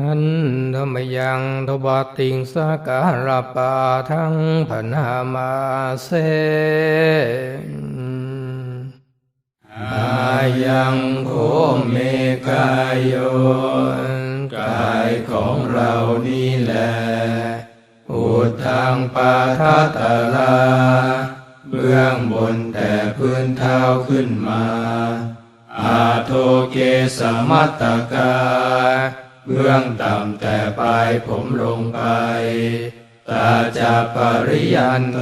หันธรรมยังทบติงสักการปาทั้งพนามาเสอายังโคเมกายโยกายของเรานี่แหละอุทางปาทัตตลา เบื้องบนแต่พื้นเท้าขึ้นมา อาโทเกสมัตตกา เบื้องต่ำแต่ปลายผมลงไป ตาจะปริยันโต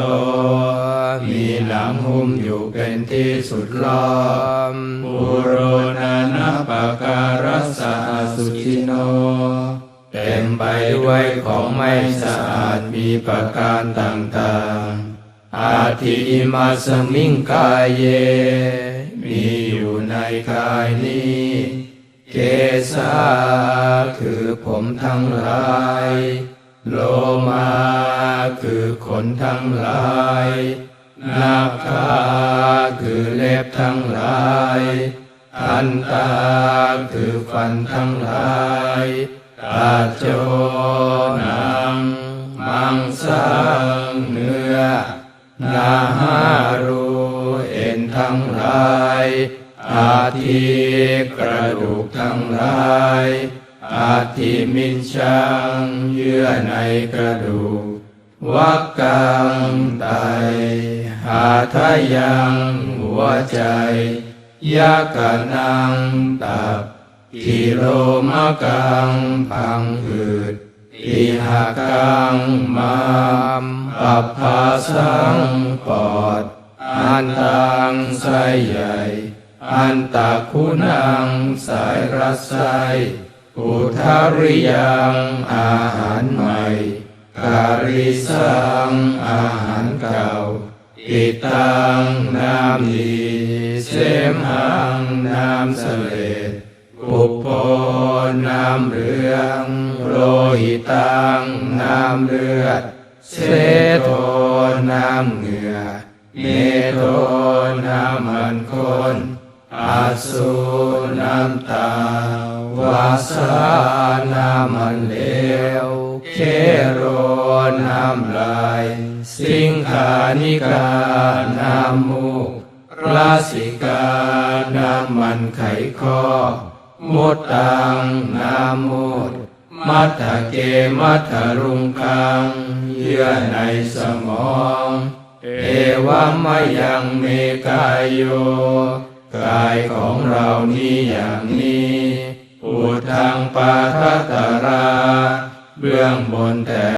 มีหลังหุ้มอยู่เป็นที่สุดล้อมปุโรนานาปการัสสะสุจิโน เต็มไปด้วยของไม่สะอาดมีประการต่างๆ อาทิมาสมิงกายเย มีอยู่ในกายนี้ เกสาคือผมทั้งหลาย โลมาคือขนทั้งหลายนาคาคือเล็บทั้งหลายอันตาคือฟันทั้งหลายตาโจนัง มังสังเนื้อ นาหารูเอ็นทั้งหลาย อาทิกระดูกทั้งหลายอาทิมินชังเยื่อในกระดูกวักกังไตหาทายังหัวใจยากะนังตับกิโลมะกังพังอืดอิหากังมามปัปภาสังปอดอันตังไสใหญ่ อันตะคุณังสายรัสไสอุทาริยังอาหารใหม่ การิสังอาหารเก่า อิตังน้ำดีเสมหังน้ำเสลดปุปโพน้ำเหลืองโลหิตังน้ำเลือดเสโทน้ำเหงื่อเมโทน้ำมันข้น สุน้ำตาวาสาน้ำมันเลวเคโรน้ำลาย สิงขานิกาน้ำมูกราสิกาน้ำมันไขข้อมุตังน้ำมูดมัทเกมัทรุงคัง เยื่อในสมอง เอวามยังเมกายโย กายของเรานี้อย่างนี้อุทังปาทัตตรา เบื้องบนแต่